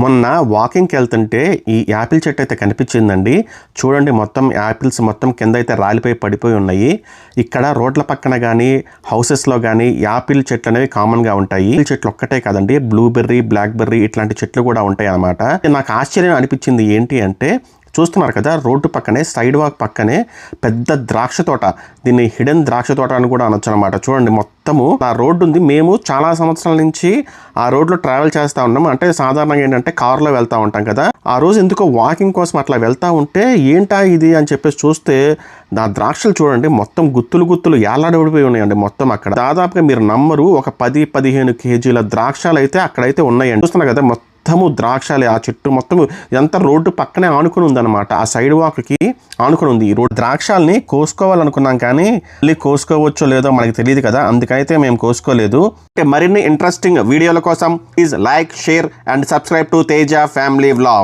మొన్న వాకింగ్కి వెళ్తుంటే ఈ యాపిల్ చెట్టు అయితే కనిపించిందండి. చూడండి మొత్తం యాపిల్స్ మొత్తం కింద అయితే రాలిపోయి పడిపోయి ఉన్నాయి. ఇక్కడ రోడ్ల పక్కన కానీ హౌసెస్లో కానీ యాపిల్ చెట్లు అనేవి కామన్గా ఉంటాయి. ఈ చెట్లు ఒక్కటే కాదండి బ్లూబెర్రీ బ్లాక్బెర్రీ ఇట్లాంటి చెట్లు కూడా ఉంటాయి అన్నమాట నాకు ఆశ్చర్యం అనిపించింది ఏంటి అంటే చూస్తున్నారు కదా రోడ్డు పక్కనే సైడ్ వాక్ పక్కనే పెద్ద ద్రాక్ష తోట. దీన్ని హిడెన్ ద్రాక్ష తోట అని కూడా అనొచ్చు అనమాట చూడండి మొత్తము ఆ రోడ్డు ఉంది మేము చాలా సంవత్సరాల నుంచి ఆ రోడ్లో ట్రావెల్ చేస్తూ ఉన్నాము. అంటే సాధారణంగా ఏంటంటే కారులో వెళ్తూ ఉంటాం కదా. ఆ రోజు ఎందుకో వాకింగ్ కోసం అట్లా వెళ్తూ ఉంటే ఏంటా ఇది? అని చెప్పేసి చూస్తే నా ద్రాక్షలు చూడండి మొత్తం గుత్తులు గుత్తులు ఏలాడబడిపోయి ఉన్నాయండి మొత్తం అక్కడ. దాదాపుగా మీరు నమ్మరు ఒక పది పదిహేను కేజీల ద్రాక్షలు అయితే అక్కడైతే ఉన్నాయండి. చూస్తున్నారు కదా మొత్తం మొత్తము ద్రాక్షలే. ఆ చెట్టు మొత్తం ఇదంతా రోడ్డు పక్కనే ఆనుకుని ఉందన్నమాట. ఆ సైడ్ వాక్కి ఆనుకుని ఉంది. ఈ రోడ్ ద్రాక్షల్ని కోసుకోవాలనుకున్నాం కానీ మళ్ళీ కోసుకోవచ్చో లేదో మనకి తెలియదు కదా. అందుకైతే మేము కోసుకోలేదు. మరిన్ని ఇంట్రెస్టింగ్ వీడియోల కోసం please like share and subscribe to Teja family vlog